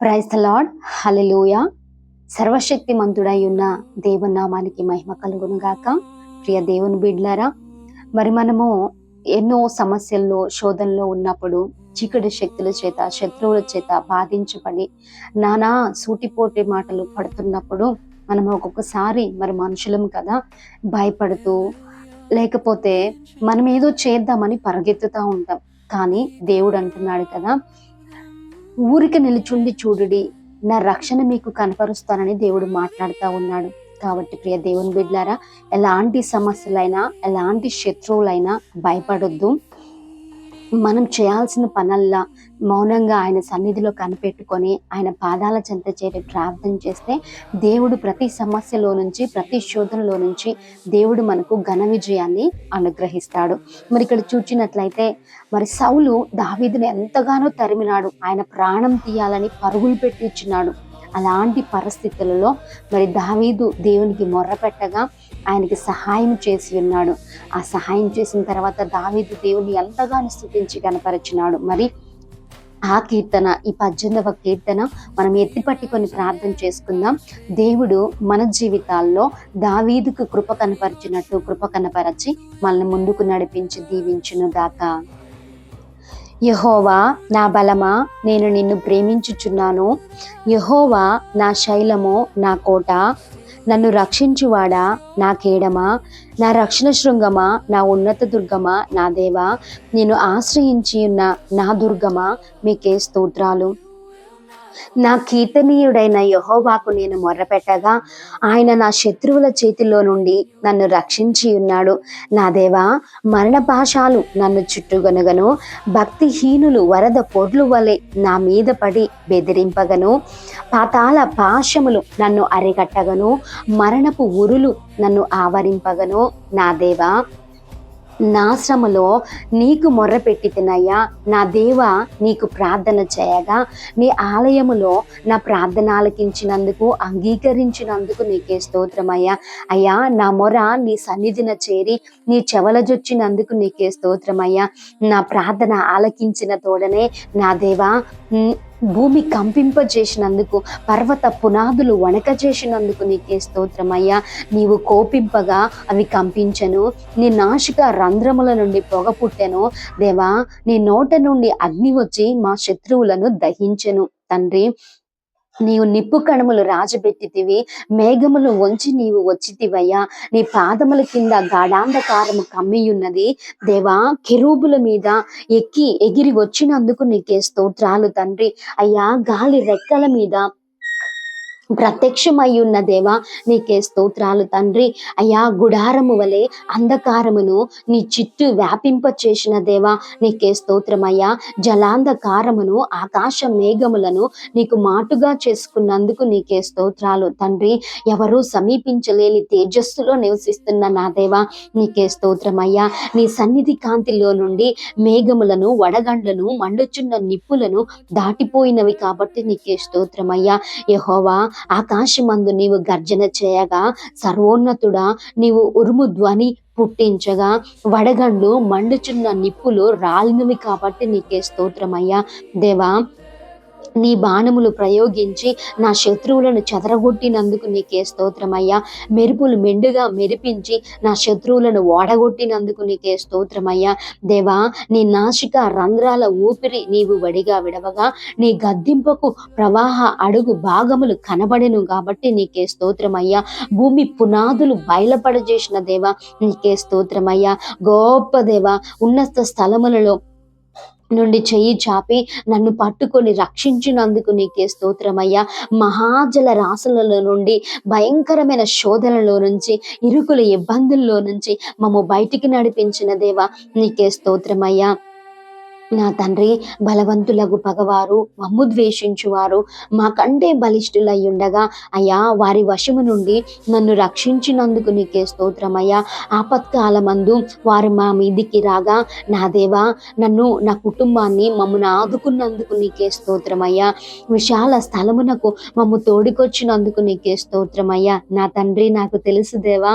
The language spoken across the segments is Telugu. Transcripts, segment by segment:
Praise lord. లాడ్ సర్వశక్తి మంతుడై ఉన్న దేవునామానికి మహిమ కలుగును గాక ప్రియ దేవుని బిడ్లారా మరి మనము ఎన్నో సమస్యల్లో శోధనలో ఉన్నప్పుడు చీకటి శక్తుల చేత శత్రువుల చేత బాధించబడి నానా సూటిపోటి మాటలు పడుతున్నప్పుడు మనం ఒక్కొక్కసారి మరి మనుషులం కదా భయపడుతూ లేకపోతే మనం ఏదో చేద్దామని పరిగెత్తుతూ ఉంటాం. కానీ దేవుడు అంటున్నాడు కదా ఊరికి నిలుచుండి చూడుడి. నా రక్షణ మీకు కనపరుస్తానని దేవుడు మాట్లాడుతూ ఉన్నాడు. కాబట్టి ప్రియ దేవుని బిడ్లారా ఎలాంటి సమస్యలైనా ఎలాంటి శత్రువులైనా భయపడొద్దు. మనం చేయాల్సిన పనల్లా మౌనంగా ఆయన సన్నిధిలో కనిపెట్టుకొని ఆయన పాదాల చెంత చేరి ప్రార్థన చేస్తే దేవుడు ప్రతి సమస్యలో నుంచి ప్రతి శోధనలో నుంచి దేవుడు మనకు ఘన విజయాన్ని అనుగ్రహిస్తాడు. మరి ఇక్కడ చూచినట్లయితే మరి సౌలు దావీదుని ఎంతగానో తరిమినాడు. ఆయన ప్రాణం తీయాలని పరుగులు పెట్టించినాడు అలాంటి పరిస్థితులలో మరి దావీదు దేవునికి మొర్రపెట్టగా ఆయనకి సహాయం చేసి ఉన్నాడు. ఆ సహాయం చేసిన తర్వాత దావీదు దేవుని ఎంతగానో స్థుతించి కనపరిచినాడు. మరి ఆ కీర్తన ఈ పద్దెనిమిదవ కీర్తన మనం ఎత్తిపట్టుకొని ప్రార్థన చేసుకుందాం. దేవుడు మన జీవితాల్లో దావీదుకు కృప కనపరిచినట్టు కృప కనపరచి మనల్ని ముందుకు నడిపించి దీవించును దాకా యహోవా నా బలమా నేను నిన్ను ప్రేమించుచున్నాను. యహోవా నా శైలము నా కోట నన్ను రక్షించువాడా నా కేడమా నా రక్షణ శృంగమా నా ఉన్నత దుర్గమా నా దేవా నేను ఆశ్రయించి ఉన్న నా దుర్గమా మీకే స్తోత్రాలు. నా కీర్తనీయుడైన యహోవాకు నేను మొర్రపెట్టగా ఆయన నా శత్రువుల చేతిలో నుండి నన్ను రక్షించి ఉన్నాడు. నా దేవా మరణ పాశాలు నన్ను చుట్టుగొనగను భక్తిహీనులు వరద పొడ్లు వలె నా మీద పడి బెదిరింపగను. పాతాల పాశములు నన్ను అరికట్టగను. మరణపు ఉరులు నన్ను ఆవరింపగను. నా దేవా నా శ్రమలో నీకు మొర్రపెట్టి తినయ్యా నా దేవ నీకు ప్రార్థన చేయగా నీ ఆలయములో నా ప్రార్థన ఆలకించినందుకు అంగీకరించినందుకు నీకే స్తోత్రమయ్యా. అయ్యా నా మొర నీ సన్నిధిన చేరి నీ చెవలజొచ్చినందుకు నీకే స్తోత్రమయ్యా. నా ప్రార్థన ఆలకించిన తోడనే నా దేవ భూమి కంపింపజేసినందుకు పర్వత పునాదులు వణకజేసినందుకు నీకే స్తోత్రమయ్యా నీవు కోపింపగా అవి కంపించను. నీ నాశిక రంధ్రముల నుండి పొగ పుట్టెను. దేవా నీ నోట నుండి అగ్ని వచ్చి మా శత్రువులను దహించెను. తండ్రి నీవు నిప్పు కణములు రాజబెట్టితివి మేఘములు వంచి నీవు వచ్చితివయ్యా. నీ పాదముల కింద గాఢాంధకారము కమ్మియున్నది. దేవా కిరూబుల మీద ఎక్కి ఎగిరి వచ్చినందుకు నీకే స్తోత్రాలు తండ్రి. అయ్యా గాలి రెక్కల మీద ప్రత్యక్షమై ఉన్న దేవా నీకే స్తోత్రాలు తండ్రి. అయ్యా గుడారము వలె అంధకారమును నీ చిట్టు వ్యాపింప చేసిన దేవా నీకే స్తోత్రమయ్యా జలాంధకారమును ఆకాశ మేఘములను నీకు మాటుగా చేసుకున్నందుకు నీకే స్తోత్రాలు తండ్రి. ఎవరూ సమీపించలేని తేజస్సులో నివసిస్తున్న నా దేవా నీకే స్తోత్రమయ్యా నీ సన్నిధి కాంతిలో నుండి మేఘములను వడగండ్లను మండుచున్న నిప్పులను దాటిపోయినవి కాబట్టి నీకే స్తోత్రమయ్యా యహోవా ఆకాశమందు నీవు గర్జన చేయగా సర్వోన్నతుడా నీవు ఉరుము ధ్వని పుట్టించగా వడగండ్లు మండుచున్న నిప్పులు రాలినవి కాబట్టి నీకే స్తోత్రమయ్యా. దేవా నీ బాణములు ప్రయోగించి నా శత్రువులను చెదరగొట్టినందుకు నీకే స్తోత్రమయ్యా మెరుపులు మెండుగా మెరిపించి నా శత్రువులను ఓడగొట్టినందుకు నీకే స్తోత్రమయ్యా దేవా నీ నాశిక రంధ్రాల ఊపిరి నీవు వడిగా విడవగా నీ గద్దింపకు ప్రవాహ అడుగు భాగములు కనబడెను కాబట్టి నీకే స్తోత్రమయ్యా భూమి పునాదులు బయలుపడజేసిన దేవా నీకే స్తోత్రమయ్యా గొప్ప దేవా ఉన్నత స్థలములలో నుండి చెయ్యి చాపి నన్ను పట్టుకొని రక్షించినందుకు నీకే స్తోత్రమయ్యా. మహాజల రాసులలో నుండి భయంకరమైన శోధనలో నుంచి ఇరుకుల ఇబ్బందుల్లో నుంచి మమ్మ బయటికి నడిపించిన దేవా నీకే స్తోత్రమయ్యా. నా తండ్రి బలవంతులకు పగవారు మమ్ము ద్వేషించువారు మాకంటే బలిష్ఠులై ఉండగా అయ్యా వారి వశము నుండి నన్ను రక్షించినందుకు నీకే స్తోత్రమయ్యా. ఆపత్కాలమందు వారు మా మీదికి రాగా నా దేవా నన్ను నా కుటుంబాన్ని మమ్మను ఆదుకున్నందుకు నీకే స్తోత్రమయ్యా. విశాల స్థలమునకు మమ్ము తోడికొచ్చినందుకు నీకే స్తోత్రమయ్యా. నా తండ్రి నాకు తెలుసు దేవా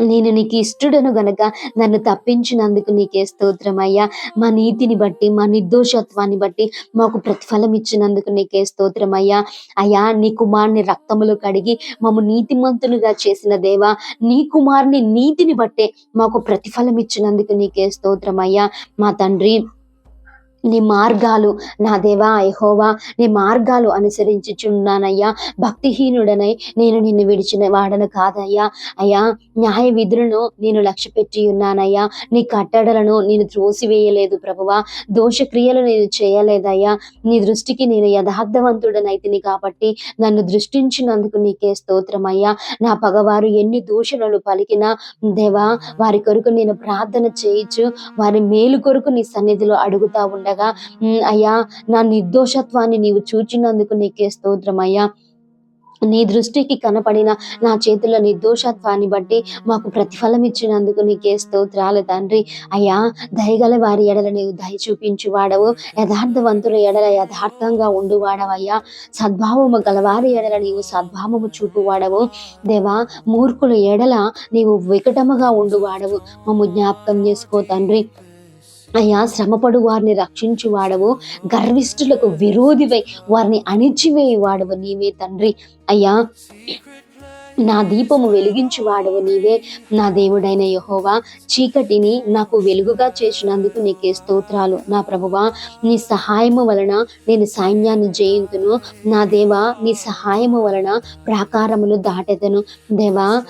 నేను నీకు ఇష్టడను గనక నన్ను తప్పించినందుకు నీకే స్తోత్రం అయ్యా. మా నీతిని బట్టి మా నిర్దోషత్వాన్ని బట్టి మాకు ప్రతిఫలం ఇచ్చినందుకు నీకే స్తోత్రం అయ్యా. అయ్యా నీ కుమార్ని రక్తములు కడిగి మమ్మ నీతిమంతులుగా చేసిన దేవా నీ కుమార్ని నీతిని బట్టే మాకు ప్రతిఫలం ఇచ్చినందుకు నీకే స్తోత్రం అయ్యా. మా తండ్రి నీ మార్గాలు. నా దేవా ఐహోవా నీ మార్గాలు అనుసరించుచున్నానయ్యా. భక్తిహీనుడనై నేను నిన్ను విడిచిన వాడను కాదయ్యా. అయ్యా న్యాయ విధులను నేను లక్ష్య పెట్టి ఉన్నానయ్యా. నీ కట్టడలను నేను త్రోసివేయలేదు ప్రభువా. దోషక్రియలు నేను చేయలేదయ్యా. నీ దృష్టికి నేను యథార్థవంతుడనైతిని కాబట్టి నన్ను దృష్టించినందుకు నీకే స్తోత్రమయ్యా. నా పగవారు ఎన్ని దూషణలు పలికినా దేవా వారి కొరకు నేను ప్రార్థన చేయొచ్చు వారి మేలు కొరకు నీ సన్నిధిలో అడుగుతా ఉండగా ఉమ్, అయ్యా నా నిర్దోషత్వాన్ని నీవు చూచినందుకు నీకే స్తోత్రం అయ్యా. నీ దృష్టికి కనపడిన నా చేతుల నిర్దోషత్వాన్ని బట్టి మాకు ప్రతిఫలం ఇచ్చినందుకు నీకే స్తోత్రాలు తండ్రి. అయ్యా దయగల వారి ఎడల నీవు దయ చూపించు వాడవు యథార్థవంతుల ఎడల యథార్థంగా ఉండు వాడవయ్యా సద్భావము గలవారి ఎడల నీవు సద్భావము చూపు వాడవు దేవా మూర్ఖుల ఎడల నీవు వికటముగా ఉండు వాడవు మమ్ము జ్ఞాపకం చేసుకో తండ్రి. అయ్యా శ్రమపడు వారిని రక్షించు వాడవు. గర్విష్ఠులకు విరోధివై వారిని అణిచివేయి వాడవు నీవే తండ్రి. అయ్యా నా దీపము వెలిగించువాడవు నీవే. నా దేవుడైన యహోవా చీకటిని నాకు వెలుగుగా చేసినందుకు నీకే స్తోత్రాలు. నా ప్రభువా నీ సహాయము వలన నేను సైన్యాన్ని జయింతును. నా దేవా నీ సహాయము వలన ప్రాకారములు దాటెదను. దేవా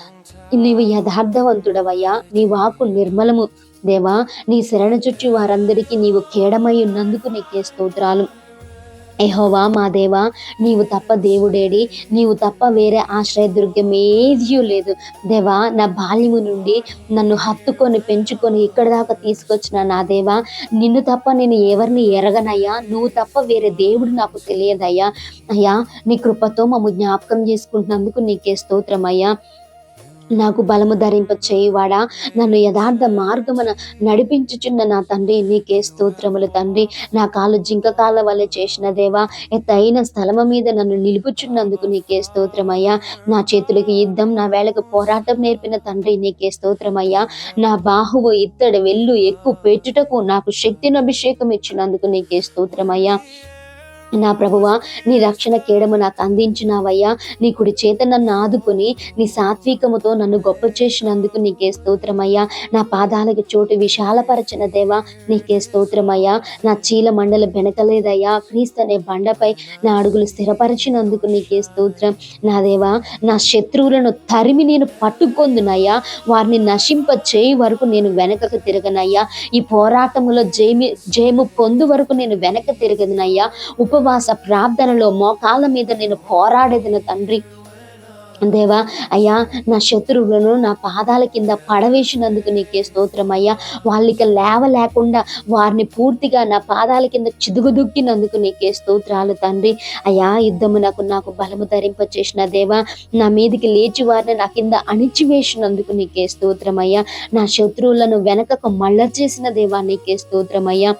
నీవు యథార్థవంతుడవయ్యా. నీ వాకు నిర్మలము దేవా నీ శరణ చుట్టూ వారందరికీ నీవు కేడమై ఉన్నందుకు నీకే స్తోత్రాలు. ఎహోవా మా దేవా నీవు తప్ప దేవుడేడి నీవు తప్ప వేరే ఆశ్రయదుర్గం ఏదియూ లేదు. దేవా నా బాల్యము నుండి నన్ను హత్తుకొని పెంచుకొని ఇక్కడ దాకా తీసుకొచ్చిన నా దేవా నిన్ను తప్ప నేను ఎవరిని ఎరగనయ్యా? నువ్వు తప్ప వేరే దేవుడు నాకు తెలియదయ్యా. అయ్యా నీ కృపతో మమ్మ జ్ఞాపకం చేసుకుంటున్నందుకు నీకే స్తోత్రమయ్యా. నాకు బలము ధరింప చేయువాడా నన్ను యథార్థ మార్గమున నడిపించుచున్న నా తండ్రి నీకే స్తోత్రములు తండ్రి. నా కాలు జింక కాల వల్ల చేసిన దేవా ఎత్తైన స్థలము మీద నన్ను నిలుపుచున్నందుకు నీకే స్తోత్రమయ్యా. నా చేతులకి యుద్ధం నా వేళకు పోరాటం నేర్పిన తండ్రి నీకే స్తోత్రమయ్యా. నా బాహువు ఇత్తడి వెళ్ళు ఎక్కువ పెట్టుటకు నాకు శక్తిని అభిషేకం ఇచ్చినందుకు నీకే స్తోత్రమయ్యా. నా ప్రభువా నీ రక్షణ కేడము నాకు అందించినావయ్యా. నీ కుడి చేత నన్ను ఆదుకుని నీ సాత్వికముతో నన్ను గొప్ప చేసినందుకు నీకే స్తోత్రమయ్యా. నా పాదాలకు చోటు విశాలపరచిన దేవా నీకే స్తోత్రమయ్యా. నా చీల మండల బెనకలేదయ్యా. క్రీస్తు అనే బండపై నా అడుగులు స్థిరపరిచినందుకు నీకే స్తోత్రం. నా దేవా నా శత్రువులను తరిమి నేను పట్టుకొందునయ్యా. వారిని నశింప చేయి వరకు నేను వెనకకు తిరగనయ్యా. ఈ పోరాటములో జయమి జయము పొందు వరకు నేను వెనక తిరగదునయ్యా ఉపవాస ప్రార్థనలో మోకాళ్ళ మీద నేను పోరాడేదిన తండ్రి. దేవా అయ్యా నా శత్రువులను నా పాదాల కింద పడవేసినందుకు నీకే స్తోత్రం అయ్యా. వాళ్ళకి లేవ లేకుండా వారిని పూర్తిగా నా పాదాల కింద చిదుగుదుక్కినందుకు నీకే స్తోత్రాలు తండ్రి. అయ్యా యుద్ధము నాకు నాకు బలము ధరింప చేసిన దేవా నా మీదికి లేచి వారిని నా కింద అణిచివేసినందుకు నీకే స్తోత్రం అయ్యా. నా శత్రువులను వెనకకు మళ్ళ చేసిన దేవా నీకే స్తోత్రం అయ్యా.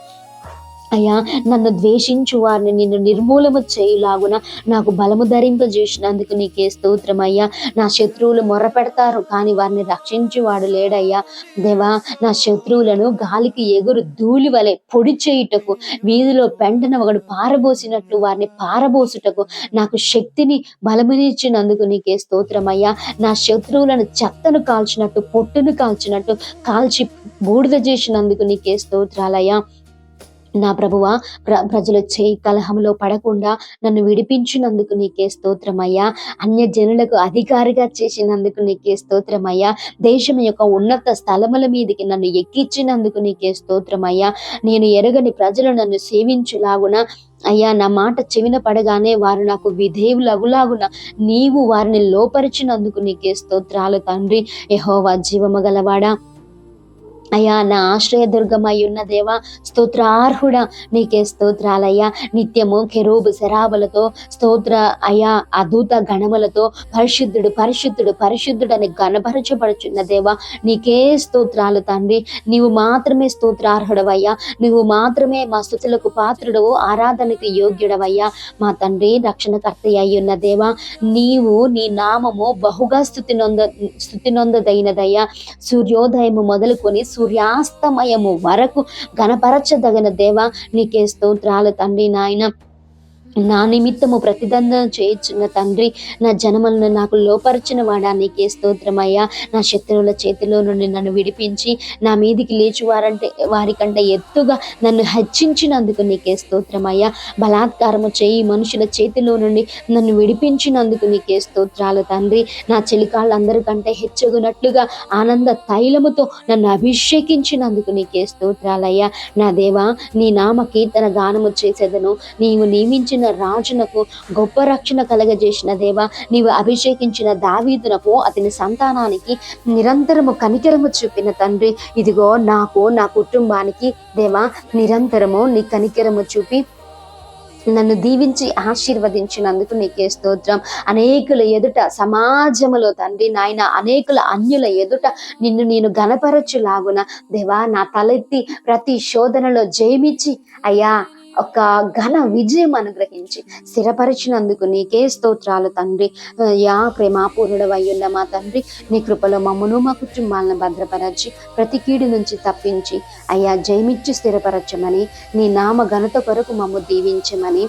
అయ్యా నన్ను ద్వేషించు వారిని నిన్ను నిర్మూలము చేయులాగున నాకు బలము ధరింపజేసినందుకు నీకే స్తోత్రం అయ్యా. నా శత్రువులు మొరపెడతారు కానీ వారిని రక్షించువాడు లేడయ్యా. దేవా నా శత్రువులను గాలికి ఎగురు ధూళి వలె పొడి చేయుటకు వీధిలో పెంటన ఒకడు పారబోసినట్లు వారిని పారబోసుటకు నాకు శక్తిని బలమునిచ్చినందుకు నీకే స్తోత్రం అయ్యా. నా శత్రువులను చెత్తను కాల్చినట్టు పొట్టును కాల్చినట్టు కాల్చి బూడిద చేసినందుకు నీకే స్తోత్రాలయ్యా. నా ప్రభువా ప్ర ప్రజల చేయి కలహంలో పడకుండా నన్ను విడిపించినందుకు నీకే స్తోత్రమయ్యా అన్య జనులకు అధికారిగా చేసినందుకు నీకే స్తోత్రమయ్యా దేశం యొక్క ఉన్నత స్థలముల మీదకి నన్ను ఎక్కించినందుకు నీకే స్తోత్రమయ్యా నేను ఎరగని ప్రజలు నన్ను సేవించులాగున. అయ్యా నా మాట చెవిన పడగానే వారు నాకు విధేయులగులాగున. నీవు వారిని లోపరిచినందుకు నీకే స్తోత్రాలు తండ్రి. యహోవా జీవమగలవాడా అయ్యా నా ఆశ్రయదుర్గమై ఉన్న దేవా స్తోత్రార్హుడ నీకే స్తోత్రాలయ్యా. నిత్యము కెరూబు శరాబులతో స్తోత్ర అయ్యా అదూత గణములతో పరిశుద్ధుడు పరిశుద్ధుడు పరిశుద్ధుడని గణపరచబడుచున్న దేవా నీకే స్తోత్రాలు తండ్రి. నీవు మాత్రమే స్తోత్రార్హుడవయ్యా. నువ్వు మాత్రమే మా స్థుతులకు పాత్రుడవు ఆరాధనకు యోగ్యుడవయ్యా. మా తండ్రి రక్షణకర్త అయి ఉన్న దేవా నీవు నీ నామము బహుగా స్థుతి నొంద స్థుతి నొందదైనదయ్యా సూర్యోదయము మొదలుకొని సూర్యాస్తమయము వరకు గణపరచదగిన దేవ నీకే స్తోత్రాలు తండ్రి నాయన. నా నిమిత్తము ప్రతిదండన చేయించిన తండ్రి నా జనములను నాకు లోపరిచిన వాడా నీకే స్తోత్రమయ్యా. నా శత్రువుల చేతిలో నుండి నన్ను విడిపించి నా మీదికి లేచి వారంటే వారికంటే ఎత్తుగా నన్ను హెచ్చించినందుకు నీకే స్తోత్రమయ్యా. బలాత్కారము చేయి మనుషుల చేతిలో నుండి నన్ను విడిపించినందుకు నీకే స్తోత్రాలు తండ్రి. నా చెలికాళ్ళందరికంటే హెచ్చగునట్లుగా ఆనంద తైలముతో నన్ను అభిషేకించినందుకు నీకే స్తోత్రాలయ్యా. నా దేవా నీ నామ కీర్తన గానము చేసేదను నీవు నియమించిన రాజునకు గొప్ప రక్షణ కలగజేసిన దేవా నీవు అభిషేకించిన దావీదునకు అతని సంతానానికి నిరంతరము కనికరము చూపిన తండ్రి. ఇదిగో నాకు నా కుటుంబానికి దేవా నిరంతరము నీ కనికరము చూపి నన్ను దీవించి ఆశీర్వదించినందుకు నీకే స్తోత్రం. అనేకుల ఎదుట సమాజములో తండ్రి నాయన అనేకుల అన్యుల ఎదుట నిన్ను నేను గనపరచులాగున దేవా నా తలెత్తి ప్రతి శోధనలో జయమిచ్చి అయ్యా ఒక ఘన విజయం అనుగ్రహించి స్థిరపరిచినందుకు నీకే స్తోత్రాలు తండ్రి. యా ప్రేమాపూర్ణుడు అయ్యుండ మా తండ్రి నీ కృపలో మమ్మను మా కుటుంబాలను భద్రపరచి ప్రతి కీడు నుంచి తప్పించి అయ్యా జయమిచ్చి స్థిరపరచమని నీ నామ ఘనత కొరకు మమ్ము దీవించమని.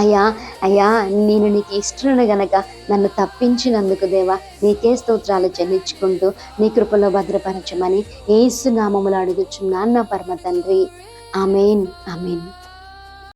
అయ్యా అయ్యా నేను నీకు ఇష్టను గనక నన్ను తప్పించినందుకు దేవా నీకే స్తోత్రాలు చెల్లించుకుంటూ నీ కృపలో భద్రపరచమని ఏసు నామములు అడుగుచున్నాను నా పరమ తండ్రి. आमीन आमीन